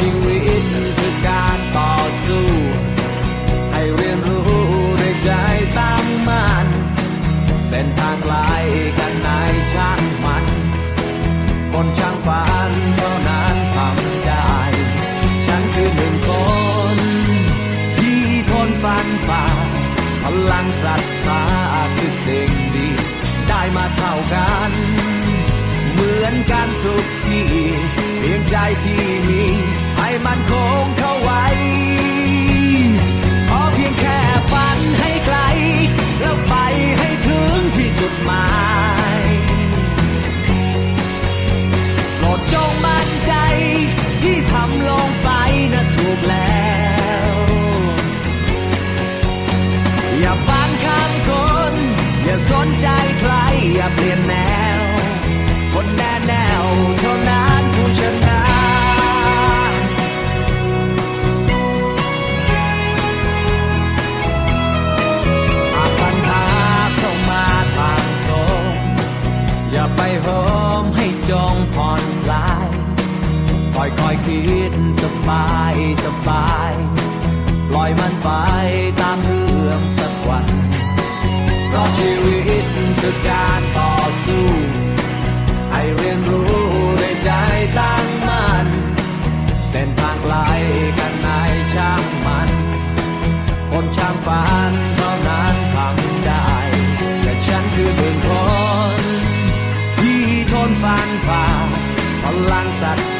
ชีวิตคือการต่อสู้ ให้เรียนรู้ด้วยใจตั้งมั่นเส้นทางไกลกันไหนช่างมัน คนช่างฝันเท่านั้นทำได้ ฉันคือหนึ่งคน ที่ทนฟันฝ่า พลังศรัทธาคือสิ่งดี ได้มาเท่ากัน เหมือนกันทุกที่เพียงใจที่มี ให้มันคงเข้าไว้ขอเพียงแค่ฝันให้ไกล แล้วไปให้ถึงที่จุดหมายโปรดจงมั่นใจที่ทำลงไปนะถูกแล้ว อย่าฟังคำคน อย่าสนใจใคร อย่าเปลี่ยนแนว ค่อยค่อยๆคิดสบายสบายปล่อยมันไปตามเรื่องสักวัน เพราะชีวิตคือการต่อสู้ ให้เรียนรู้ด้วยใจตั้งมั่นเส้นทางไกลกันไหนช่างมัน คนช่างฝันเท่านั้นทำได้ แต่ฉันคือหนึ่งคนที่ทนฟันฝ่าพลังศรัทธา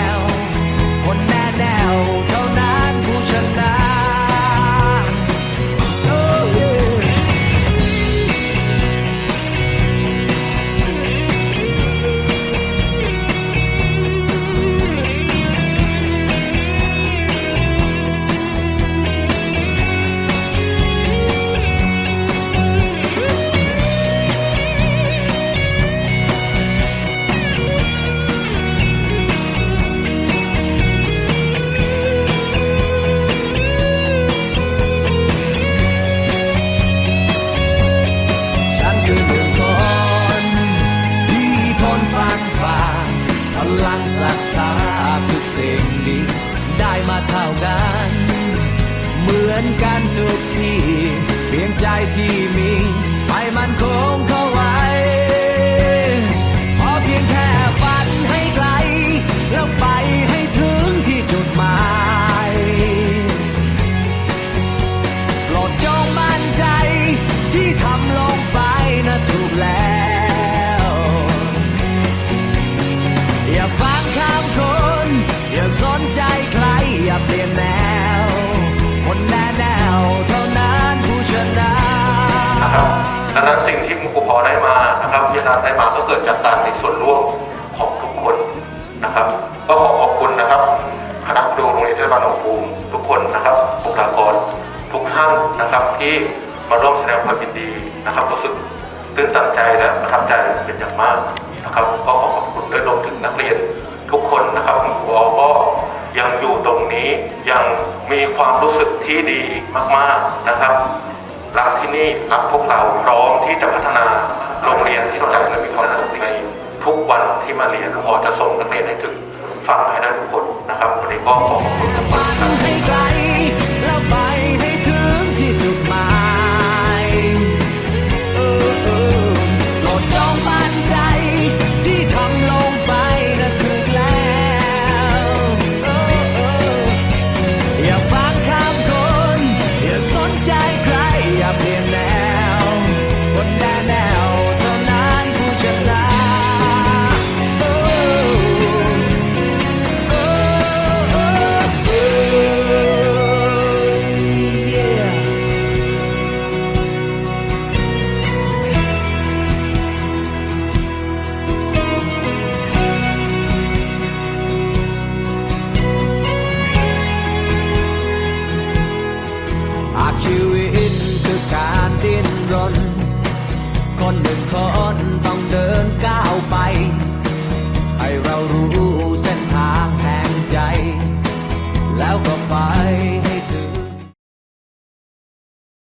ว อนกันทุก ดังนั้นสิ่งที่ครูพอได้มานะครับพิจารณาได้มาก็เกิดจากการมีส่วนร่วมของทุกคนนะครับ ก็ขอขอบคุณนะครับคณะครูโรงเรียนเทศบาลหนองบูมทุกคนนะครับบุคลากรทุกท่านนะครับที่มาร่วมแสดงความยินดีนะครับรู้สึกตื้นตันใจและประทับใจเป็นอย่างมากนะครับ ก็ขอขอบคุณและรวมถึงนักเรียนทุกคนนะครับครูก็ยังอยู่ตรงนี้ยังมีความรู้สึกที่ดีมาก ๆนะครับ รักที่นี่รักพวกเราพร้อมที่จะพัฒนาโรงเรียนที่สดใสและมีความสุขในทุกวันที่มาเรียนพอจะส่งนักเรียนให้ถึงฝั่งให้ได้ทุกคนนะครับวันนี้ก็ขอขอบคุณทุกคนฝันครับ คนต้องเดินก้าวไป ให้เรารู้